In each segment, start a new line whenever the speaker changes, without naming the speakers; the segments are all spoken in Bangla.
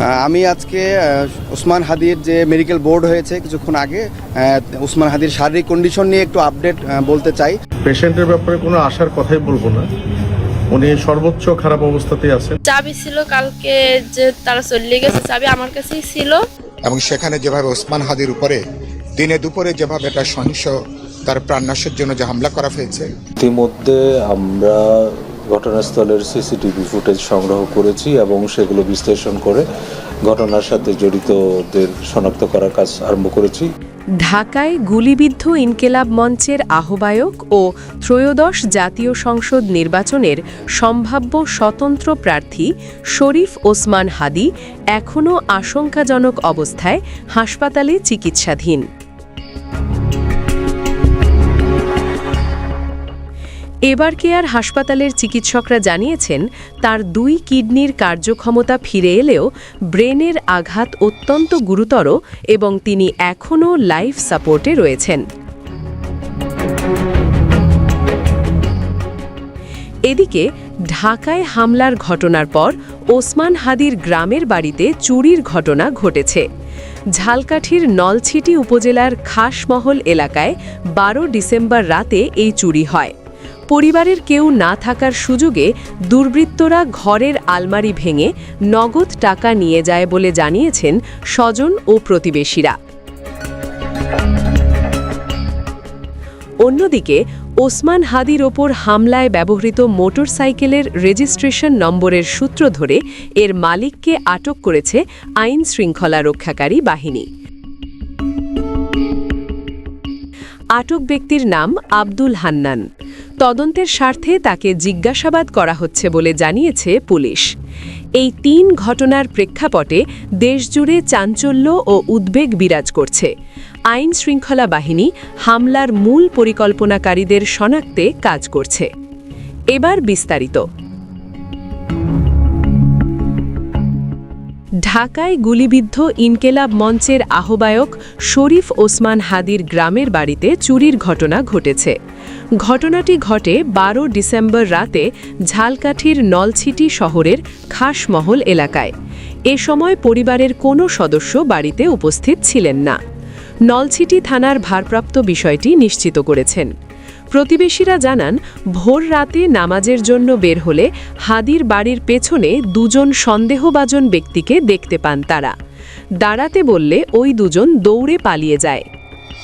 আমি আজকে আহ, ওসমান হাদির যে মেডিকেল বোর্ড হয়েছে কিছুক্ষণ আগে আহ, ওসমান হাদির শারীরিক কন্ডিশন নিয়ে একটু আপডেট বলতে চাই।
পেশেন্টের ব্যাপারে কোনো আশার কথাই বলব না। উনি সর্বোচ্চ খারাপ অবস্থাতেই আছেন।
চাবি ছিল কালকে যে তারা চলে গেছে চাবি আমার কাছেই ছিল।
এবং সেখানে যেভাবে ওসমান হাদির উপরে দিনে দুপুরে যেভাবে একটা সহিংস তার প্রাণনাশের জন্য যে হামলা করা হয়েছে।
ইতিমধ্যে আমরা ঘটনাস্থলের সিসিটিভি ফুটেজ সংগ্রহ করেছি এবং সেগুলো বিশ্লেষণ করে ঘটনার সাথে জড়িতদের শনাক্ত করার কাজ আরম্ভ করেছি।
ঢাকায় গুলিবিদ্ধ ইনকেলাব মঞ্চের আহ্বায়ক ও ত্রয়োদশ জাতীয় সংসদ নির্বাচনের সম্ভাব্য স্বতন্ত্র প্রার্থী শরীফ ওসমান হাদি এখনও আশঙ্কাজনক অবস্থায় হাসপাতালে চিকিৎসাধীন। এবার কেয়ার হাসপাতালের চিকিৎসকরা জানিয়েছেন, তার দুই কিডনির কার্যক্ষমতা ফিরে এলেও ব্রেনের আঘাত অত্যন্ত গুরুতর এবং তিনি এখনও লাইফ সাপোর্টে রয়েছেন। এদিকে, ঢাকায় হামলার ঘটনার পর ওসমান হাদির গ্রামের বাড়িতে চুরির ঘটনা ঘটেছে। ঝালকাঠির নলছিটি উপজেলার খাসমহল এলাকায় বারো ডিসেম্বর রাতে এই চুরি হয়। পরিবারের কেউ না থাকার সুযোগে দুর্বৃত্তরা ঘরের আলমারি ভেঙে নগদ টাকা নিয়ে যায় বলে জানিয়েছেন স্বজন ও প্রতিবেশীরা। অন্যদিকে, ওসমান হাদির ওপর হামলায় ব্যবহৃত মোটরসাইকেলের রেজিস্ট্রেশন নম্বরের সূত্র ধরে এর মালিককে আটক করেছে আইন শৃঙ্খলা রক্ষাকারী বাহিনী। আটক ব্যক্তির নাম আব্দুল হান্নান। তদন্তের স্বার্থে তাকে জিজ্ঞাসাবাদ করা হচ্ছে বলে জানিয়েছে পুলিশ। এই তিন ঘটনার প্রেক্ষাপটে দেশজুড়ে চাঞ্চল্য ও উদ্বেগ বিরাজ করছে। আইন শৃঙ্খলা বাহিনী হামলার মূল পরিকল্পনাকারীদের শনাক্তে কাজ করছে। এবার বিস্তারিত। ঢাকায় গুলিবিদ্ধ ইনকেলাব মঞ্চের আহ্বায়ক শরীফ ওসমান হাদির গ্রামের বাড়িতে চুরির ঘটনা ঘটেছে। ঘটনাটি ঘটে বারো ডিসেম্বর রাতে ঝালকাঠির নলছিটি শহরের খাসমহল এলাকায়। এ সময় পরিবারের কোনো সদস্য বাড়িতে উপস্থিত ছিলেন না। নলছিটি থানার ভারপ্রাপ্ত বিষয়টি নিশ্চিত করেছেন। প্রতিবেশীরা জানান, ভোর রাতে নামাজের জন্য বের হলে হাদির বাড়ির পেছনে দুজন সন্দেহভাজন ব্যক্তিকে দেখতে পান তারা। দাঁড়াতে বললে ওই দুজন দৌড়ে পালিয়ে যায়।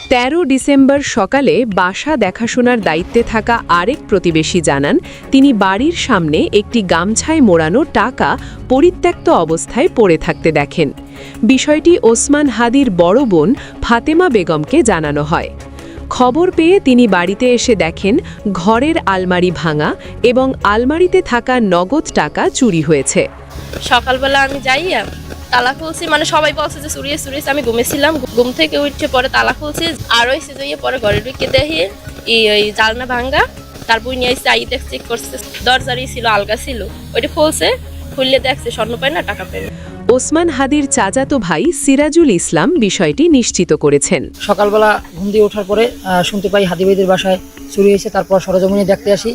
তেরো ডিসেম্বর সকালে বাসা দেখাশোনার দায়িত্বে থাকা আরেক প্রতিবেশী জানান, তিনি বাড়ির সামনে একটি গামছায় মোড়ানো টাকা পরিত্যক্ত অবস্থায় পড়ে থাকতে দেখেন। বিষয়টি ওসমান হাদির বড় বোন ফাতেমা বেগমকে জানানো হয়। খবর পেয়ে তিনি বাড়িতে এসে দেখেন ঘরের আলমারি ভাঙা এবং আলমারিতে থাকা নগদ টাকা চুরি হয়েছে।
সকালবেলা আমি যাই তালা খুলছি মানে সবাই বলছে যে চুরিয়ে চুরিয়েছে আমি ঘুমেছিলাম ঘুম থেকে উঠছে পরে তালা খুলছি, আর ওই যাইয়ে পরে ঘরে ঢুকে দেখি এই জালনা ভাঙ্গা তারপর নিয়ে এসে আই চেক করছে। দরজারই ছিল, আলগা ছিল। ওইটা খুলছে, খুললে দেখছে, স্বর্ণ পায় না, টাকা পায় না।
ওসমান হাদির চাচাতো ভাই সিরাজুল ইসলাম বিষয়টি নিশ্চিত করেছেন।
সকালবেলা ঘুম দিয়ে ওঠার পরে শুনতে পাই হাদিবাইদের বাসায় চুরি হয়েছে তারপর সরজমিনে দেখতে আসি।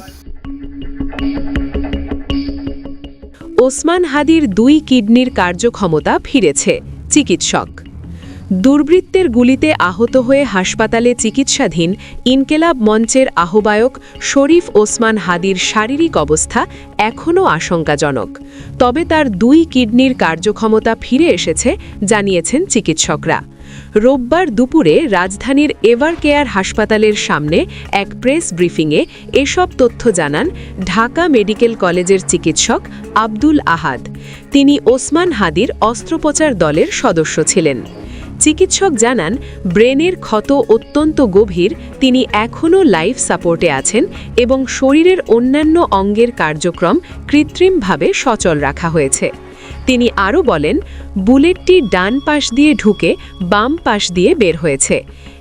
ওসমান হাদির দুই কিডনির কার্যক্ষমতা ফিরেছে চিকিৎসক। দুর্বৃত্তের গুলিতে আহত হয়ে হাসপাতালে চিকিৎসাধীন ইনকেলাব মঞ্চের আহ্বায়ক শরীফ ওসমান হাদির শারীরিক অবস্থা এখনও আশঙ্কাজনক। তবে তার দুই কিডনির কার্যক্ষমতা ফিরে এসেছে, জানিয়েছেন চিকিৎসকরা। রোববার দুপুরে রাজধানীর এভার কেয়ার হাসপাতালের সামনে এক প্রেস ব্রিফিংয়ে এসব তথ্য জানান ঢাকা মেডিকেল কলেজের চিকিৎসক আব্দুল আহাদ। তিনি ওসমান হাদির অস্ত্রোপচার দলের সদস্য ছিলেন। চিকিৎসক জানান, ব্রেনের ক্ষত অত্যন্ত গভীর, তিনি এখনও লাইফ সাপোর্টে আছেন এবং শরীরের অন্যান্য অঙ্গের কার্যক্রম কৃত্রিমভাবে সচল রাখা হয়েছে। তিনি আরও বলেন, বুলেটটি ডান পাশ দিয়ে ঢুকে বাম পাশ দিয়ে বের হয়েছে।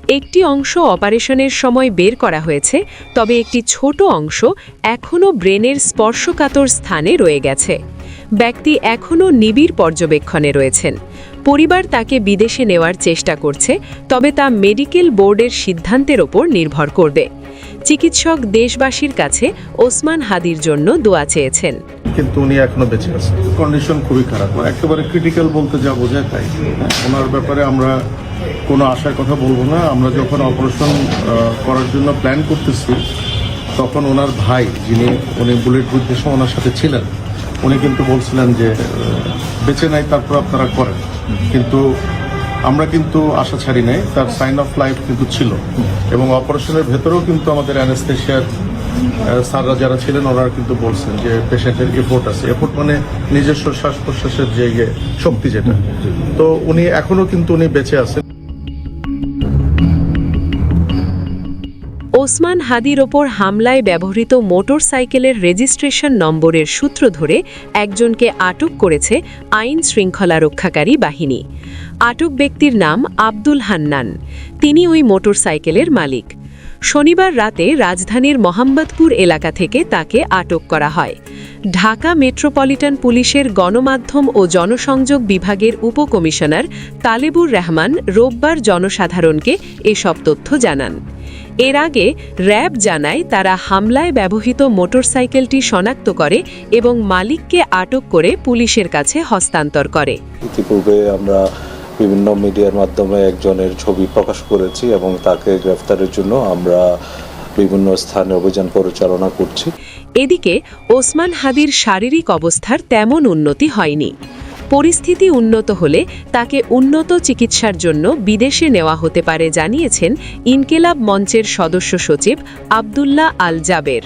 একটি অংশ অপারেশনের সময় বের করা হয়েছে, তবে একটি ছোট অংশ এখনও ব্রেনের স্পর্শকাতর স্থানে রয়ে গেছে। ব্যক্তি এখনও নিবিড় পর্যবেক্ষণে রয়েছেন। পরিবার তাকে বিদেশে নেওয়ার চেষ্টা করছে তবে তা মেডিকেল বোর্ডের সিদ্ধান্তের ওপর নির্ভর করবে। চিকিৎসক দেশবাসীর কাছে ওসমান হাদির জন্য দোয়া চেয়েছেন।
কিন্তু উনি এখনও বেঁচে আছেন। কন্ডিশন খুবই খারাপ। একেবারে ক্রিটিক্যাল বলতে যা বোঝায় তাই। ওনার ব্যাপারে আমরা কোনো আশার কথা বলব না। আমরা যখন অপারেশন করার জন্য প্ল্যান করতেছি তখন ওনার ভাই যিনি উনি বুলেট বুদ্ধের ওনার সাথে ছিলেন উনি কিন্তু বলছিলেন যে বেঁচে নাই তারপর আপনারা করেন। কিন্তু আমরা কিন্তু আশা ছাড়ি নাই তার সাইন অফ লাইফ কিন্তু ছিল। এবং অপারেশনের ভেতরেও কিন্তু আমাদের অ্যানেস্থেশিয়ার স্যাররা যারা ছিলেন ওনারা কিন্তু বলছেন যে পেশেন্টের এফোর্ট আছে। এফোর্ট মানে নিজস্ব শ্বাস প্রশ্বাসের যে ইয়ে, শক্তি যেটা। তো উনি এখনও কিন্তু উনি বেঁচে আছেন।
ওসমান হাদির ওপর হামলায় ব্যবহৃত মোটরসাইকেলের রেজিস্ট্রেশন নম্বরের সূত্র ধরে একজনকে আটক করেছে আইন শৃঙ্খলা রক্ষাকারী বাহিনী। আটক ব্যক্তির নাম আব্দুল হান্নান। তিনি ওই মোটরসাইকেলের মালিক। শনিবার রাতে রাজধানীর মোহাম্মদপুর এলাকা থেকে তাকে আটক করা হয়। ঢাকা মেট্রোপলিটন পুলিশের গণমাধ্যম ও জনসংযোগ বিভাগের উপকমিশনার তালেবুর রহমান রোববার জনসাধারণকে এসব তথ্য জানান। এর আগে র্যাব জানায় তারা হামলায় ব্যবহৃত মোটরসাইকেলটি শনাক্ত করে এবং মালিককে আটক করে পুলিশের কাছে হস্তান্তর করে।
ইতিপূর্বে আমরা বিভিন্ন মিডিয়ার মাধ্যমে একজনের ছবি প্রকাশ করেছি এবং তাকে গ্রেফতারের জন্য আমরা বিভিন্ন স্থানে অভিযান পরিচালনা করছি।
এদিকে ওসমান হাদির শারীরিক অবস্থার তেমন উন্নতি হয়নি। পরিস্থিতি উন্নত হলে তাকে উন্নত চিকিৎসার জন্য বিদেশে নেওয়া হতে পারে, জানিয়েছেন ইনকেলাব মঞ্চের সদস্য সচিব আবদুল্লাহ আল জাবের